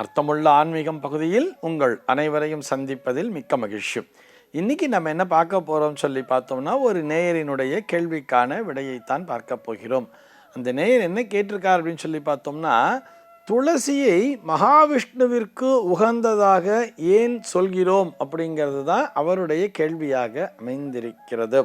அர்த்தமுள்ள ஆன்மீகம் பகுதியில் உங்கள் அனைவரையும் சந்திப்பதில் மிக்க மகிழ்ச்சி. இன்றைக்கி நம்ம என்ன பார்க்க போகிறோம்னு சொல்லி பார்த்தோம்னா ஒரு நேயரினுடைய கேள்விக்கான விடையைத்தான் பார்க்க போகிறோம். அந்த நேயர் என்ன கேட்டிருக்கார் அப்படின்னு சொல்லி பார்த்தோம்னா துளசியை மகாவிஷ்ணுவிற்கு உகந்ததாக ஏன் சொல்கிறோம் அப்படிங்கிறது தான் அவருடைய கேள்வியாக அமைந்திருக்கிறது.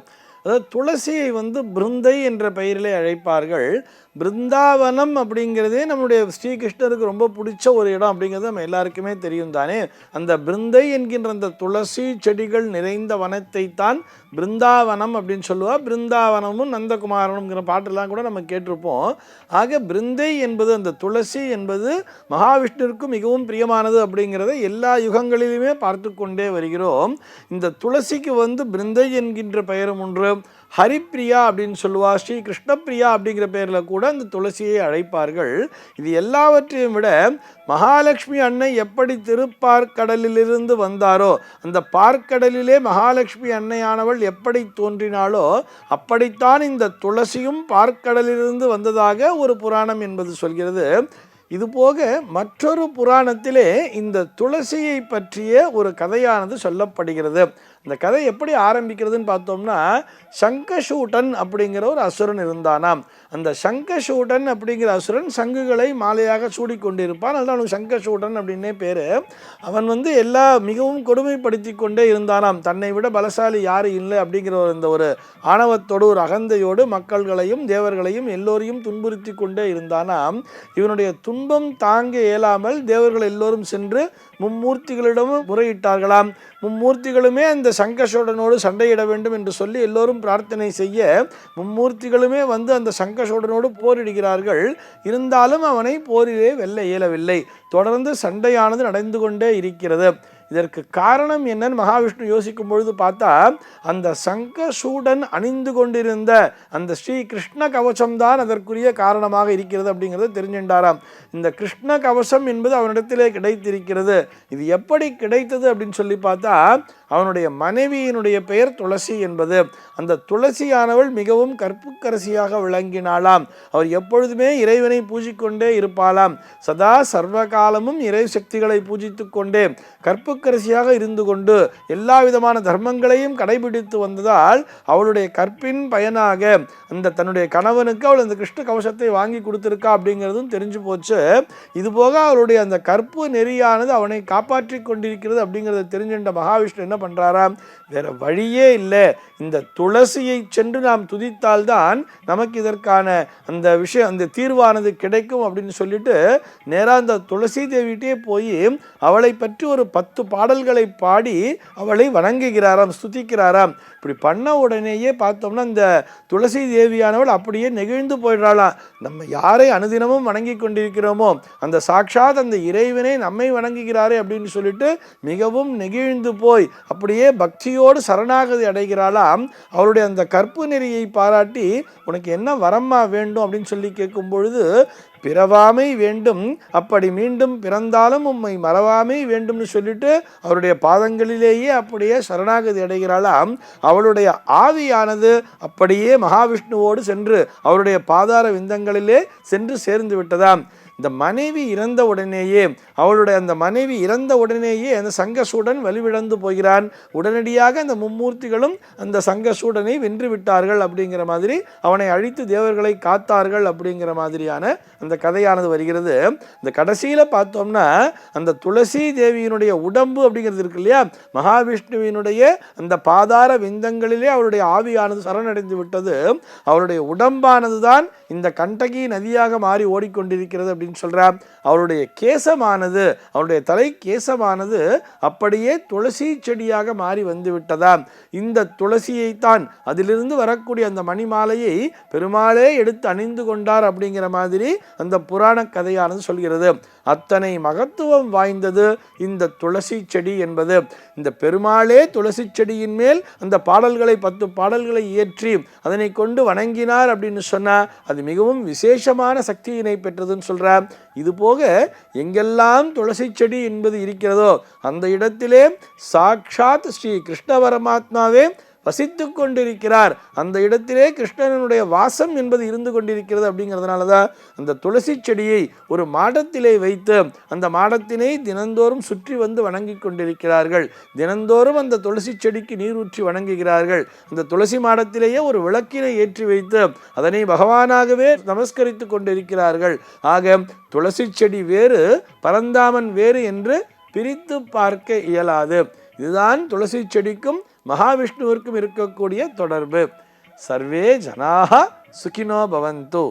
அதாவது துளசியை வந்து பிருந்தை என்ற பெயரிலே அழைப்பார்கள். பிருந்தாவனம் அப்படிங்கிறதே நம்முடைய ஸ்ரீகிருஷ்ணருக்கு ரொம்ப பிடிச்ச ஒரு இடம் அப்படிங்கிறது நம்ம எல்லாருக்குமே தெரியும் தானே. அந்த பிருந்தை என்கின்ற அந்த துளசி செடிகள் நிறைந்த வனத்தை தான் பிருந்தாவனம் அப்படின்னு சொல்லுவா. பிருந்தாவனமும் நந்தகுமாரனுங்கிற பாட்டெல்லாம் கூட நம்ம கேட்டிருப்போம். ஆக பிருந்தை என்பது அந்த துளசி என்பது மகாவிஷ்ணுவிற்கு மிகவும் பிரியமானது அப்படிங்கிறத எல்லா யுகங்களிலுமே பார்த்து கொண்டே வருகிறோம். இந்த துளசிக்கு வந்து பிருந்தை என்கின்ற பெயரும் ஒன்று. ஹரிப்பிரியா அப்படின்னு சொல்லுவா ஸ்ரீ கிருஷ்ணப்பிரியா அப்படிங்கிற பேரில் கூட அந்த துளசியை அழைப்பார்கள். இது எல்லாவற்றையும் விட மகாலட்சுமி அன்னை எப்படி திருப்பார்க்கடலிலிருந்து வந்தாரோ அந்த பார்க்கடலிலே மகாலட்சுமி அன்னையானவள் எப்படி தோன்றினாளோ அப்படித்தான் இந்த துளசியும் பார்க்கடலிலிருந்து வந்ததாக ஒரு புராணம் என்பது சொல்கிறது. இதுபோக மற்றொரு புராணத்திலே இந்த துளசியை பற்றிய ஒரு கதையானது சொல்லப்படுகிறது. இந்த கதை எப்படி ஆரம்பிக்கிறதுன்னு பார்த்தோம்னா சங்கசூட்டன் அப்படிங்கிற ஒரு அசுரன் இருந்தானாம். அந்த சங்கசூட்டன் அப்படிங்கிற அசுரன் சங்குகளை மாலையாக சூடிக்கொண்டிருப்பான். அதனால் அவனுக்கு சங்கசூட்டன் அப்படின்னே பேர். அவன் வந்து எல்லா மிகவும் கொடுமைப்படுத்தி கொண்டே இருந்தானாம். தன்னை விட பலசாலி யாரும் இல்லை அப்படிங்கிற ஒரு இந்த ஒரு ஆணவத்தோடு ஒரு அகந்தையோடு மக்கள்களையும் தேவர்களையும் எல்லோரையும் துன்புறுத்தி கொண்டே இருந்தானாம். இவனுடைய துன்பம் தாங்க இயலாமல் தேவர்கள் எல்லோரும் சென்று மும்மூர்த்திகளிடமும் முறையிட்டார்களாம். மும்மூர்த்திகளுமே அந்த சங்கசோடனோடு சண்டையிட வேண்டும் என்று சொல்லி எல்லோரும் பிரார்த்தனை செய்ய மும்மூர்த்திகளுமே வந்து அந்த சங்கசோடனோடு போரிடுகிறார்கள். இருந்தாலும் அவனை போரிலே வெல்ல இயலவில்லை. தொடர்ந்து சண்டையானது நடந்து கொண்டே இருக்கிறது. இதற்கு காரணம் என்னன்னு மகாவிஷ்ணு யோசிக்கும் பொழுது பார்த்தா அந்த சங்கசூடன் அணிந்து கொண்டிருந்த அந்த ஸ்ரீ கிருஷ்ண கவசம்தான் அதற்குரிய காரணமாக இருக்கிறது அப்படிங்கிறத தெரிஞ்சின்றாராம் இந்த கிருஷ்ண கவசம் என்பது அவனிடத்திலே கிடைத்திருக்கிறது. இது எப்படி கிடைத்தது அப்படின்னு சொல்லி பார்த்தா அவனுடைய மனைவியினுடைய பெயர் துளசி என்பது அந்த துளசியானவள் மிகவும் கற்புக்கரசியாக விளங்கினாளாம். அவர் எப்பொழுதுமே இறைவனை பூஜிக்கொண்டே இருப்பாளாம். சதா சர்வகாலமும் இறை சக்திகளை பூஜித்து கொண்டே கற்புக்கரசியாக இருந்து கொண்டு எல்லா விதமான தர்மங்களையும் கடைபிடித்து வந்ததால் அவளுடைய கற்பின் பயனாக அந்த தன்னுடைய கணவனுக்கு அவள் அந்த கிருஷ்ண கவசத்தை வாங்கி கொடுத்துருக்கா அப்படிங்கிறதும் தெரிஞ்சு போச்சு. இதுபோக அவளுடைய அந்த கற்பு நெறியானது அவனை காப்பாற்றி கொண்டிருக்கிறது அப்படிங்கிறத தெரிஞ்சின்ற மகாவிஷ்ணு என்ன பண்ணுறாராம் வேற வழியே இல்லை. இந்த துளசியை சென்று நாம் துதித்தால்தான் நமக்கு இதற்கான அந்த விஷயம் அந்த தீர்வானது கிடைக்கும் அப்படின்னு சொல்லிட்டு நேராக அந்த துளசி தேவிகிட்டே போய் அவளை பற்றி ஒரு பத்து பாடல்களை பாடி அவளை வணங்குகிறாராம் ஸ்துதிக்கிறாராம். இப்படி பண்ண உடனேயே பார்த்தோம்னா இந்த துளசி தேவியானவள் அப்படியே நெகிழ்ந்து போயிடுறாளாம் நம்ம யாரை அனுதினமும் வணங்கி கொண்டிருக்கிறோமோ அந்த சாட்சாத் அந்த இறைவனை நம்மை வணங்குகிறாரே அப்படின்னு சொல்லிட்டு மிகவும் நெகிழ்ந்து போய் அப்படியே பக்தியோடு சரணாகதி அடைகிறாளாம். அவருடைய அந்த கற்பு நெறியை பாராட்டி உனக்கு என்ன வரம்மா வேண்டும்? அப்படின்னு சொல்லி கேட்கும் பொழுது பிறவாமை வேண்டும். அப்படி மீண்டும் பிறந்தாலும் உம்மை மறவாமை வேண்டும்னு சொல்லிட்டு அவருடைய பாதங்களிலேயே அப்படியே சரணாகதி அடைகிறாளாம். அவளுடைய ஆவியானது அப்படியே மகாவிஷ்ணுவோடு சென்று அவருடைய பாதார விந்தங்களிலே சென்று சேர்ந்து விட்டதாம். இந்த மனைவி இறந்த உடனேயே அவளுடைய அந்த மனைவி இறந்த உடனேயே அந்த சங்கசூடன் வலுவிழந்து போகிறான். உடனடியாக அந்த மும்மூர்த்திகளும் அந்த சங்கசூடனை வென்று விட்டார்கள் அப்படிங்கிற மாதிரி அவனை அழித்து தேவர்களை காத்தார்கள் அப்படிங்கிற மாதிரியான அந்த கதையானது வருகிறது. இந்த கடைசியில் பார்த்தோம்னா அந்த துளசி தேவியினுடைய உடம்பு அப்படிங்கிறது இருக்கு இல்லையா? மகாவிஷ்ணுவினுடைய அந்த பாதார விந்தங்களிலே அவருடைய ஆவியானது சரணடைந்து விட்டது. அவருடைய உடம்பானது தான் இந்த கண்டகி நதியாக மாறி ஓடிக்கொண்டிருக்கிறது அப்படின்னு சொல்கிறார் அவருடைய கேசமானது அவருடைய தலை கேசமானது அப்படியே துளசி செடியாக மாறி வந்து விட்டதாம் இந்த துளசியைத்தான் அதிலிருந்து வரக்கூடிய அந்த மணிமாலையை பெருமாளே எடுத்து அணிந்து கொண்டார் அப்படிங்கிற மாதிரி அந்த புராண கதையானது சொல்கிறது. அத்தனை மகத்துவம் வாய்ந்தது இந்த துளசி செடி என்பது. இந்த பெருமாளே துளசி செடியின் மேல் அந்த பாடல்களை பத்து பாடல்களை இயற்றி அதனை கொண்டு வணங்கினார் அப்படின்னு சொன்னால் அது மிகவும் விசேஷமான சக்தியினை பெற்றதுன்னு சொல்கிறார் இது போக எங்கெல்லாம் துளசி செடி என்பது இருக்கிறதோ அந்த இடத்திலே சாட்சாத் ஸ்ரீ கிருஷ்ண பரமாத்மாவே வசித்து கொண்டிருக்கிறார். அந்த இடத்திலே கிருஷ்ணனுடைய வாசம் என்பது இருந்து கொண்டிருக்கிறது அப்படிங்கிறதுனால தான் அந்த துளசி செடியை ஒரு மாடத்திலே வைத்து அந்த மாடத்தினை தினந்தோறும் சுற்றி வந்து வணங்கி கொண்டிருக்கிறார்கள். தினந்தோறும் அந்த துளசி செடிக்கு நீர் ஊற்றி வணங்குகிறார்கள். அந்த துளசி மாடத்திலேயே ஒரு விளக்கினை ஏற்றி வைத்து அதனை பகவானாகவே நமஸ்கரித்து கொண்டிருக்கிறார்கள். ஆக துளசி செடி வேறு பரந்தாமன் வேறு என்று பிரித்து பார்க்க இயலாது. இதுதான் துளசி செடிக்கும் மகாவிஷ்ணுவிற்கும் இருக்கக்கூடிய தொடர்பு. சர்வே ஜனாக சுகினோ பவந்து.